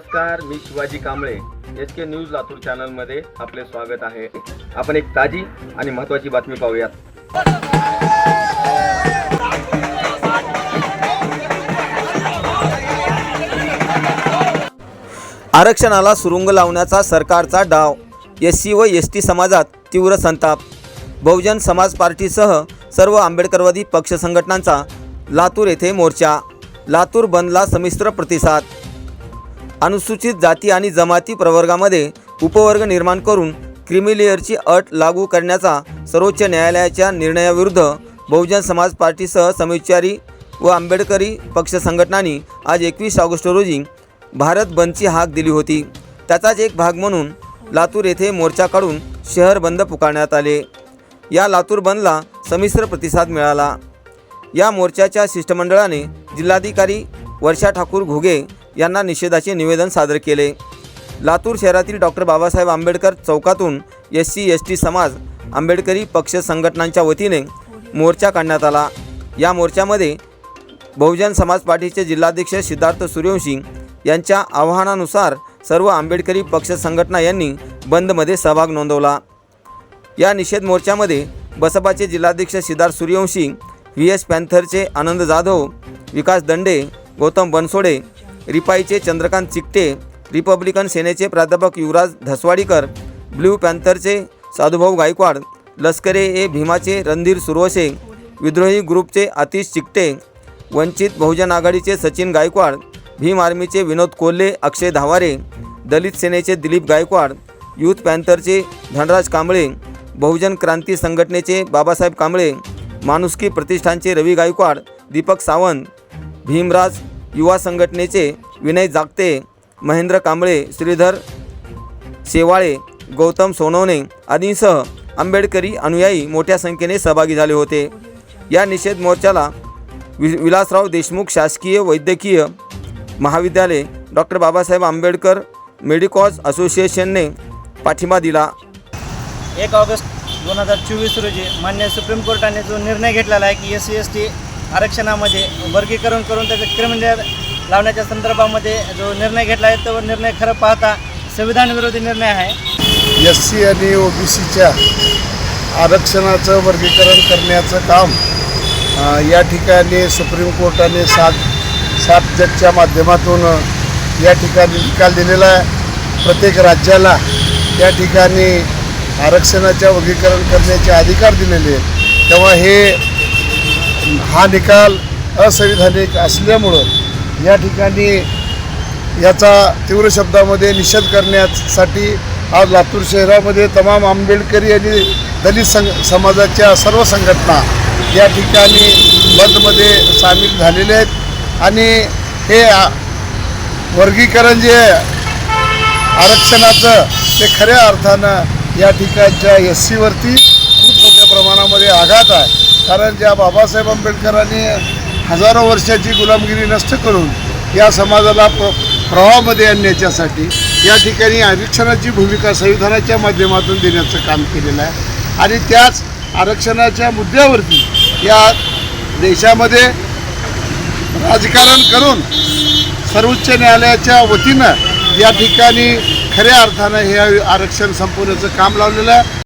Shivaji Kamble. S K news Latur चॅनलमध्ये आपले स्वागत आहे. आपण एक ताजी आणि महत्त्वाची बातमी पाहूयात. आरक्षणाला सुरुंग लावण्याचा सरकारचा डाव. एस सी व एस टी समाजात तीव्र संताप. बहुजन समाज पार्टीसह सर्व आंबेडकरवादी पक्ष संघटनांचा लातूर येथे मोर्चा. लातूर बंदला संमिश्र प्रतिसाद. अनुसूचित जाती आणि जमाती प्रवर्गामध्ये उपवर्ग निर्माण करून क्रिमिलेअरची अट लागू करण्याचा सर्वोच्च न्यायालयाच्या निर्णयाविरुद्ध बहुजन समाज पार्टीसह समविचारी व आंबेडकरी पक्ष संघटनांनी आज एकवीस ऑगस्ट रोजी भारत बंदची हाक दिली होती. त्याचाच एक भाग म्हणून लातूर येथे मोर्चा काढून शहर बंद पुकारण्यात आले. या लातूर बंदला संमिश्र प्रतिसाद मिळाला. या मोर्चाच्या शिष्टमंडळाने जिल्हाधिकारी वर्षा ठाकूर घुगे यांना निषेधाचे निवेदन सादर केले. लातूर शहरातील डॉक्टर बाबासाहेब आंबेडकर चौकातून एस सी एस टी समाज आंबेडकरी पक्ष संघटनांच्या वतीने मोर्चा काढण्यात आला. या मोर्चामध्ये बहुजन समाज पार्टीचे जिल्हाध्यक्ष सिद्धार्थ सूर्यवंशी यांच्या आवाहनानुसार सर्व आंबेडकरी पक्ष संघटना यांनी बंदमध्ये सहभाग नोंदवला. या निषेध मोर्चामध्ये बसपाचे जिल्हाध्यक्ष सिद्धार्थ सूर्यवंशी व्ही एस पॅन्थरचे आनंद जाधव विकास दंडे गौतम बनसोडे रिपाईचे चंद्रकांत चिकटे रिपब्लिकन सेनेचे प्राध्यापक युवराज धसवाडीकर ब्ल्यू पॅन्थरचे साधुभाऊ गायकवाड लष्करे ए भीमाचे रणधीर सुरवसे विद्रोही ग्रुपचे आतिश चिकटे वंचित बहुजन आघाडीचे सचिन गायकवाड भीम आर्मीचे विनोद कोल्हे अक्षय धावारे दलित सेनेचे दिलीप गायकवाड यूथ पॅन्थरचे धनराज कांबळे बहुजन क्रांती संघटनेचे बाबासाहेब कांबळे माणुसकी प्रतिष्ठानचे रवी गायकवाड दीपक सावंत भीमराज युवा संघटनेचे विनय जागते महेंद्र कांबळे श्रीधर शेवाळे गौतम सोनवणे आदींसह आंबेडकरी अनुयायी मोठ्या संख्येने सहभागी झाले होते. या निषेध मोर्चाला वि विलासराव देशमुख शासकीय वैद्यकीय महाविद्यालय डॉक्टर बाबासाहेब आंबेडकर मेडिकॉज असोसिएशनने पाठिंबा दिला. एक ऑगस्ट दोन हजार चोवीस रोजी मान्य सुप्रीम कोर्टाने जो निर्णय घेतलेला आहे की एस सी एस टी आरक्षणामध्ये वर्गीकरण करून त्याचं क्रिमिनल लावण्याच्या संदर्भामध्ये जो निर्णय घेतला आहे तो निर्णय खरं पाहता संविधानविरोधी निर्णय आहे. एस सी आणि ओ बी सीच्या आरक्षणाचं वर्गीकरण करण्याचं काम या ठिकाणी सुप्रीम कोर्टाने सात सात जजच्या माध्यमातून या ठिकाणी निकाल दिलेला आहे. प्रत्येक राज्याला या ठिकाणी आरक्षणाच्या वर्गीकरण करण्याचे अधिकार दिलेले आहेत. तेव्हा हे हा निकाल असंविधानिक असल्यामुळं या ठिकाणी याचा तीव्र शब्दामध्ये निषेध करण्यासाठी आज लातूर शहरामध्ये तमाम आंबेडकरी आणि दलित संघ समाजाच्या सर्व संघटना या ठिकाणी बंदमध्ये सामील झालेल्या आहेत. आणि हे वर्गीकरण जे आरक्षणाचं ते खऱ्या अर्थानं या ठिकाणच्या एस सीवरती खूप मोठ्या प्रमाणामध्ये आघात आहे. कारण ज्या बाबासाहेब आंबेडकरांनी हजारो वर्षाची गुलामगिरी नष्ट करून या समाजाला प्र प्रवाहामध्ये आणण्याच्यासाठी या ठिकाणी आरक्षणाची भूमिका संविधानाच्या माध्यमातून देण्याचं काम केलेलं आहे. आणि त्याच आरक्षणाच्या मुद्द्यावरती या देशामध्ये राजकारण करून सर्वोच्च न्यायालयाच्या वतीनं या ठिकाणी खऱ्या अर्थानं हे आरक्षण संपवण्याचं काम लावलेलं आहे.